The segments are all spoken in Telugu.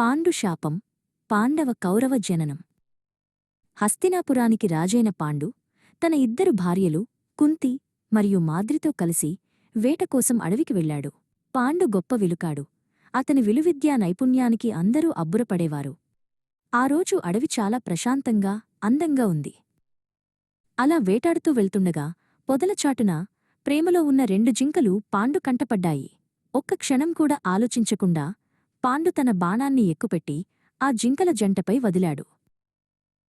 పాండు శాపం పాండవ కౌరవ జననం. హస్తినాపురానికి రాజైన పాండు తన ఇద్దరు భార్యలు కుంతి మరియు మాద్రితో కలిసి వేటకోసం అడవికి వెళ్ళాడు. పాండు గొప్ప విలుకాడు. అతని విలువిద్యా నైపుణ్యానికి అందరూ అబ్బురపడేవారు. ఆ రోజు అడవి చాలా ప్రశాంతంగా అందంగా ఉంది. అలా వేటాడుతూ వెళ్తుండగా పొదలచాటున ప్రేమలో ఉన్న రెండు జింకలు పాండు కంటపడ్డాయి. ఒక్క క్షణం కూడా ఆలోచించకుండా పాండు తన బాణాన్ని ఎక్కుపెట్టి ఆ జింకల జంటపై వదిలాడు.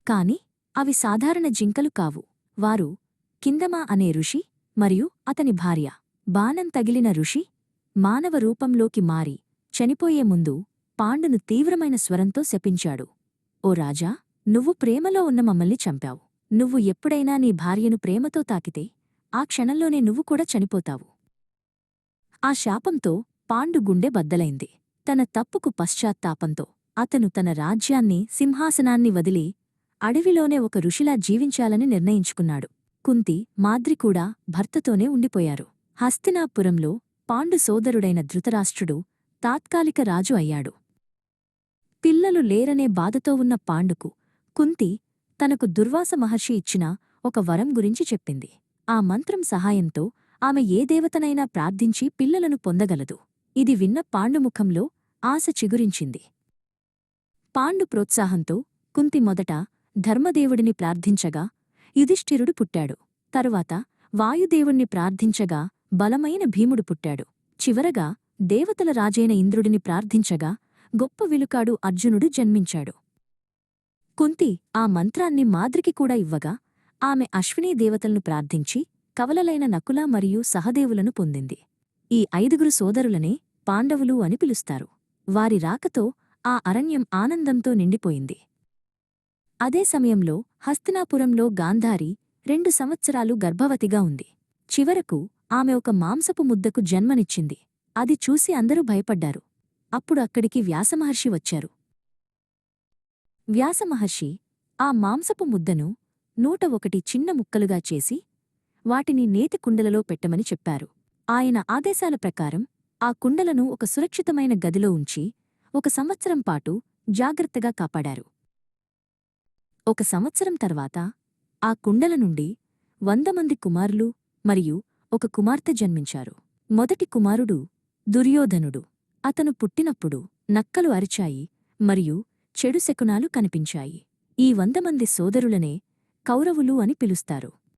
కాని అవి సాధారణ జింకలు కావు. వారు కిందమా అనే ఋషి మరియు అతని భార్య. బాణం తగిలిన ఋషి మానవ రూపంలోకి మారి చనిపోయే ముందు పాండును తీవ్రమైన స్వరంతో శపించాడు. ఓ రాజా నువ్వు ప్రేమలో ఉన్న మమ్మల్ని చంపావు. నువ్వు ఎప్పుడైనా నీ భార్యను ప్రేమతో తాకితే ఆ క్షణంలోనే నువ్వు కూడా చనిపోతావు. ఆ శాపంతో పాండు గుండె బద్దలైంది. తన తప్పుకు పశ్చాత్తాపంతో అతను తన రాజ్యాన్ని సింహాసనాన్ని వదిలి అడవిలోనే ఒక ఋషిలా జీవించాలని నిర్ణయించుకున్నాడు. కుంతి మాద్రి కూడా భర్తతోనే ఉండిపోయారు. హస్తినాపురంలో పాండు సోదరుడైన ధృతరాష్ట్రుడు తాత్కాలిక రాజు అయ్యాడు. పిల్లలు లేరనే బాధతో ఉన్న పాండుకు కుంతి తనకు దుర్వాస మహర్షి ఇచ్చిన ఒక వరం గురించి చెప్పింది. ఆ మంత్రం సహాయంతో ఆమె ఏ దేవతనైనా ప్రార్థించి పిల్లలను పొందగలదు. ఇది విన్న పాండుముఖంలో ఆశ చిగురించింది. పాండు ప్రోత్సాహంతో కుంతి మొదట ధర్మదేవుడిని ప్రార్థించగా యుధిష్ఠిరుడు పుట్టాడు. తరువాత వాయుదేవుణ్ణి ప్రార్థించగా బలమైన భీముడు పుట్టాడు. చివరగా దేవతల రాజైన ఇంద్రుడిని ప్రార్థించగా గొప్ప విలుకాడు అర్జునుడు జన్మించాడు. కుంతి ఆ మంత్రాన్ని మాద్రికి కూడా ఇవ్వగా ఆమె అశ్వినీ దేవతలను ప్రార్థించి కవలలైన నకుల మరియు సహదేవులను పొందింది. ఈ ఐదుగురు సోదరులనే పాండవులు అని పిలుస్తారు. వారి రాకతో ఆ అరణ్యం ఆనందంతో నిండిపోయింది. అదే సమయంలో హస్తినాపురంలో గాంధారి రెండు సంవత్సరాలు గర్భవతిగా ఉంది. చివరకు ఆమె ఒక మాంసపు ముద్దకు జన్మనిచ్చింది. అది చూసి అందరూ భయపడ్డారు. అప్పుడు అక్కడికి వ్యాసమహర్షి వచ్చారు. వ్యాసమహర్షి ఆ మాంసపు ముద్దను నూట ఒకటి చిన్న ముక్కలుగా చేసి వాటిని నేతి కుండలలో పెట్టమని చెప్పారు. ఆయన ఆదేశాల ప్రకారం ఆ కుండలను ఒక సురక్షితమైన గదిలో ఉంచి ఒక సంవత్సరం పాటు జాగ్రత్తగా కాపాడారు. ఒక సంవత్సరం తర్వాత ఆ కుండల నుండి వంద మంది కుమారులు మరియు ఒక కుమార్తె జన్మించారు. మొదటి కుమారుడు దుర్యోధనుడు. అతను పుట్టినప్పుడు నక్కలు అరిచాయి మరియు చెడు శకునాలు కనిపించాయి. ఈ వంద మంది సోదరులనే కౌరవులు అని పిలుస్తారు.